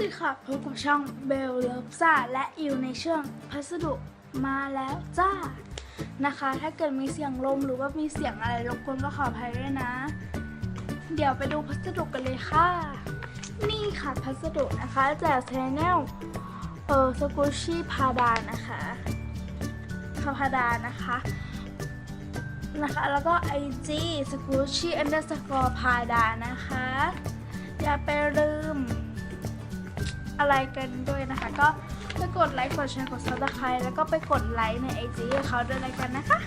สิค่ะพบกับช่องเบลเลิฟซ่าและอยู่ในช่วงพัสดุมาแล้วจ้า นะคะ ถ้าเกิดมีเสียงลมหรือว่ามีเสียงอะไรรบกวนก็ขออภัยด้วยนะ เดี๋ยวไปดูพัสดุกันเลยค่ะ นี่ค่ะพัสดุนะคะจากชแนลเออสกูชี่พาดานะคะพาพาดานะคะนะคะ แล้วก็ IG สกูชี่อันเดอร์สกอร์พาดานะคะ อย่าไปลืม อะไรกันด้วยนะคะ ก็ไปกดไลค์กดแชร์กดซับสไครต์แล้วก็ไปกดไลค์ในไอจีเขาด้วยล้วกันนะคะ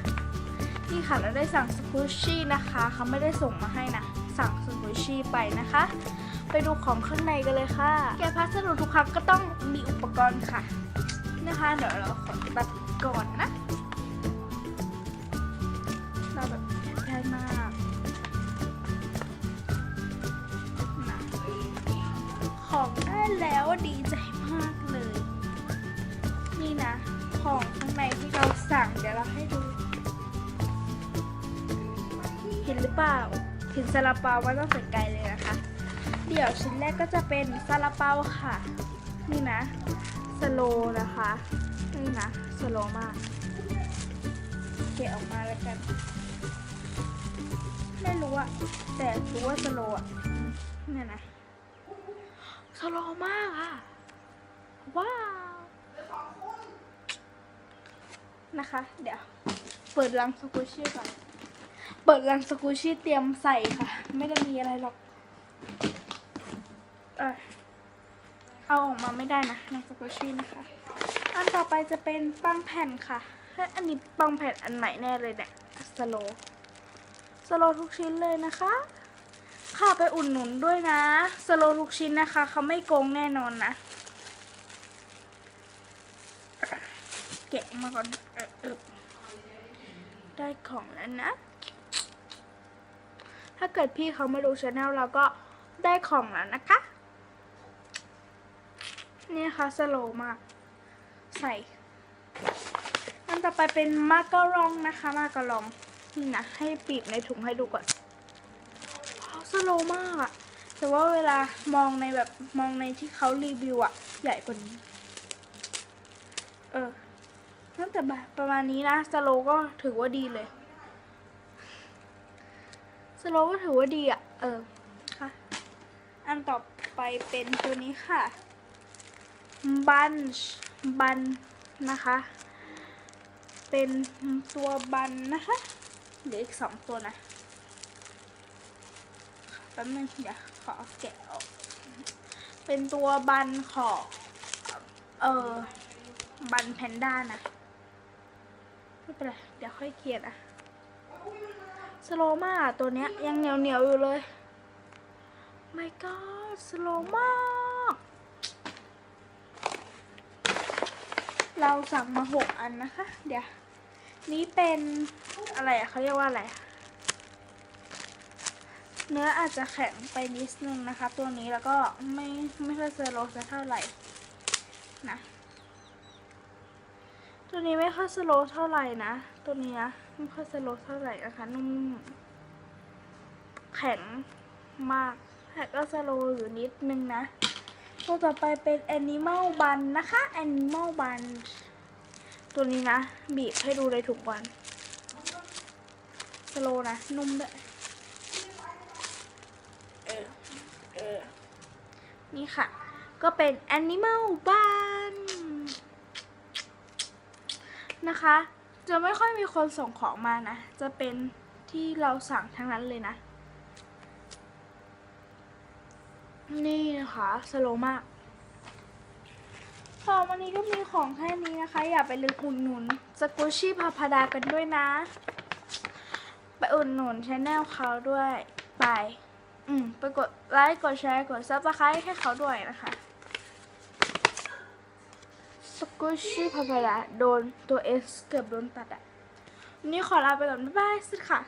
นี่ค่ะเราได้สั่งสกูชี่นะคะเขาไม่ได้ส่งมาให้นะสั่งสกูชี่ไปนะคะ ไปดูของข้างในกันเลยค่ะ แกพัสดุทุกครั้งก็ต้องมีอุปกรณ์ค่ะ นะคะ เดี๋ยวเราขอตัดก่อนนะ แล้วดีใจมากเลย นี่นะ ของข้างในที่เราสั่งเดี๋ยวเราให้ดู เห็นหรือเปล่าเห็นซาลาเปาว่าต้องใส่ไกลเลยนะคะ เดี๋ยวชิ้นแรกก็จะเป็นซาลาเปาค่ะ นี่นะสโลนะคะ นี่นะสโลมากเกะออกมาแล้วกัน ไม่รู้อะแต่รู้ว่าสโลอะเนี่ยนะ โลมากอะว้าว นะคะ เดี๋ยว เปิดรังสกูชี่ก่อน เปิดรังสกูชี่เตรียมใส่ค่ะ ไม่ได้มีอะไรหรอก เออเอาออกมาไม่ได้นะรังสกูชี่นะคะ อันต่อไปจะเป็นปังแผ่นค่ะเฮ้ยอันนี้ปังแผ่นอันไหนแน่เลยเนี่ยสโลสโลทุกชิ้นเลยนะคะ ค่ะไปอุ่นหนุนด้วยนะ สโลทุกชิ้นนะคะ เขาไม่โกงแน่นอนนะ แกะมาก่อนออได้ของแล้วนะ ถ้าเกิดพี่เขาไม่ดูชาแนลเราก็ได้ของแล้วนะคะ นี่ค่ะสโลมาก ใส่ อันต่อไปเป็นมาการองนะคะ มาการอง นี่นะ ให้ปีบในถุงให้ดูก่อน สโลมากอะแต่ว่าเวลามองในแบบมองในที่เขารีวิวอะใหญ่กว่านี้ เออตั้งแต่ประมาณนี้นะสโลก็ถือว่าดีเลยสโลก็ถือว่าดีอะ่ะเออค่ะ อันต่อไปเป็นตัวนี้ค่ะบันช์บันนะคะ เป็นตัวบันนะคะเหลืออีกสองตัวนะ แป๊บนึงเดี๋ยวขอแกะออก เป็นตัวบันของเออบันแพนด้านะไม่เป็นไรเดี๋ยวค่อยเขียนอะสโลมาตัวเนี้ยยังเหนียวเหนียวอยู่เลย my god สโลมากเราสั่งมาหกอันนะคะ เดี๋ยว นี้เป็นอะไรอะเขาเรียกว่าอะไร เนื้ออาจจะแข็งไปนิดนึงนะคะ ตัวนี้แล้วก็ไม่ไม่ค่อยสโลสักเท่าไหร่นะตัวนี้ไม่ค่อยสโลว์เท่าไหร่นะ ตัวนี้นะไม่ค่อยสโลว์เท่าไหร่นะคะนุ่มแข็งมากแต่ก็สโลว์อยู่นิดนึงนะ ตัวต่อไปเป็น Animal Bun นะคะ Animal Bun ตัวนี้นะ บีบให้ดูเลยถูกวันสโลนะ นุ่มด้วยเออ เออ นี่ค่ะ ก็เป็น Animal Bun นะคะ จะไม่ค่อยมีคนส่งของมานะ จะเป็นที่เราสั่งทั้งนั้นเลยนะ นี่นะคะสโลมากค่ะวันนี้ก็มีของแค่นี้นะคะ อย่าไปลืมอุดหนุนสกูชี่พาพาดากันด้วยนะ ไปอุดหนุนชแนลเขาด้วย ไป อืมไปกดไลค์กดแชร์กดซับสไครต์ให้เขาด้วยนะคะสกุชี่พาพาดาโดนตัวเอสเกือบโดนตัดอะวันนี้ขอลาไปก่อน บ๊ายบายสุดค่ะ